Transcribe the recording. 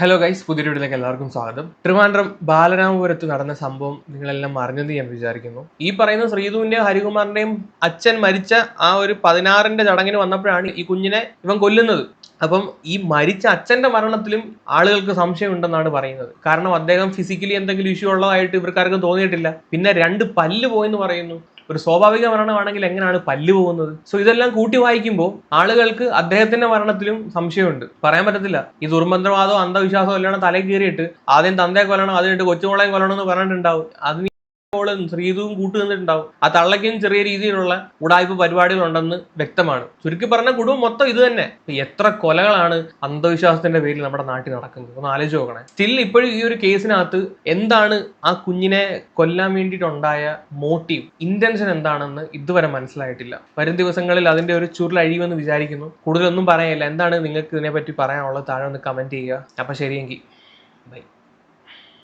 Hello guys പുതിയ വീഡിയോയിലേക്ക് എല്ലാവർക്കും സ്വാഗതം. ട്രിവാൻഡ്രം ബാലരാമപുരത്ത് നടന്ന സംഭവം നിങ്ങളെല്ലാം അറിഞ്ഞെന്ന് ഞാൻ വിചാരിക്കുന്നു. ഈ പറയുന്ന ശ്രീധുവിന്റെയും ഹരികുമാറിന്റെയും അച്ഛൻ മരിച്ച ആ ഒരു പതിനാറിന്റെ ചടങ്ങിന് വന്നപ്പോഴാണ് ഈ കുഞ്ഞിനെ ഇവൻ കൊല്ലുന്നത്. അപ്പം ഈ മരിച്ച അച്ഛന്റെ മരണത്തിലും ആളുകൾക്ക് സംശയം ഉണ്ടെന്നാണ് പറയുന്നത്. കാരണം അദ്ദേഹം ഫിസിക്കലി എന്തെങ്കിലും ഇഷ്യൂ ഉള്ളതായിട്ട് ഇവർക്കാർക്കും തോന്നിയിട്ടില്ല. പിന്നെ രണ്ട് പല്ല് പോയെന്ന് പറയുന്നു. ഒരു സ്വാഭാവിക മരണമാണെങ്കിൽ എങ്ങനെയാണ് പല്ല് പോകുന്നത്? സോ ഇതെല്ലാം കൂട്ടി വായിക്കുമ്പോൾ ആളുകൾക്ക് അദ്ദേഹത്തിന്റെ മരണത്തിലും സംശയമുണ്ട്. പറയാൻ പറ്റത്തില്ല. ഈ ദുർമന്ത്രവാദോ അന്ധവിശ്വാസമോ എല്ലാം തലയിൽ കയറിയിട്ട് ആദ്യം തന്തയെ കൊല്ലണം അതിനിട്ട് കൊച്ചുമോളെയും കൊല്ലണം എന്ന് പറഞ്ഞിട്ടുണ്ടാവും. അതിന് ശ്രീതുവും കൂട്ടുനിന്നിട്ടുണ്ടാവും. ആ തള്ളയ്ക്കും ചെറിയ രീതിയിലുള്ള ഉടായ്പ പരിപാടികളുണ്ടെന്ന് വ്യക്തമാണ്. ചുരുക്കി പറഞ്ഞ കുടുംബം മൊത്തം ഇത് തന്നെ. എത്ര കൊലകളാണ് അന്ധവിശ്വാസത്തിന്റെ പേരിൽ നമ്മുടെ നാട്ടിൽ നടക്കുന്നത്? ഒന്ന് ആലോചിച്ച് നോക്കണേ. സ്റ്റിൽ ഇപ്പോഴും ഈ ഒരു കേസിനകത്ത് എന്താണ് ആ കുഞ്ഞിനെ കൊല്ലാൻ വേണ്ടിയിട്ടുണ്ടായ മോട്ടീവ് ഇന്റൻഷൻ എന്താണെന്ന് ഇതുവരെ മനസ്സിലായിട്ടില്ല. വരും ദിവസങ്ങളിൽ അതിന്റെ ഒരു ചുരുൾ അഴിയുമെന്ന് വിചാരിക്കുന്നു. കൂടുതലൊന്നും പറയാനില്ല. എന്താണ് നിങ്ങൾക്ക് ഇതിനെപ്പറ്റി പറയാനുള്ളത്? താഴെ ഒന്ന് കമന്റ് ചെയ്യുക. അപ്പൊ ശരിയെങ്കിൽ. ബൈ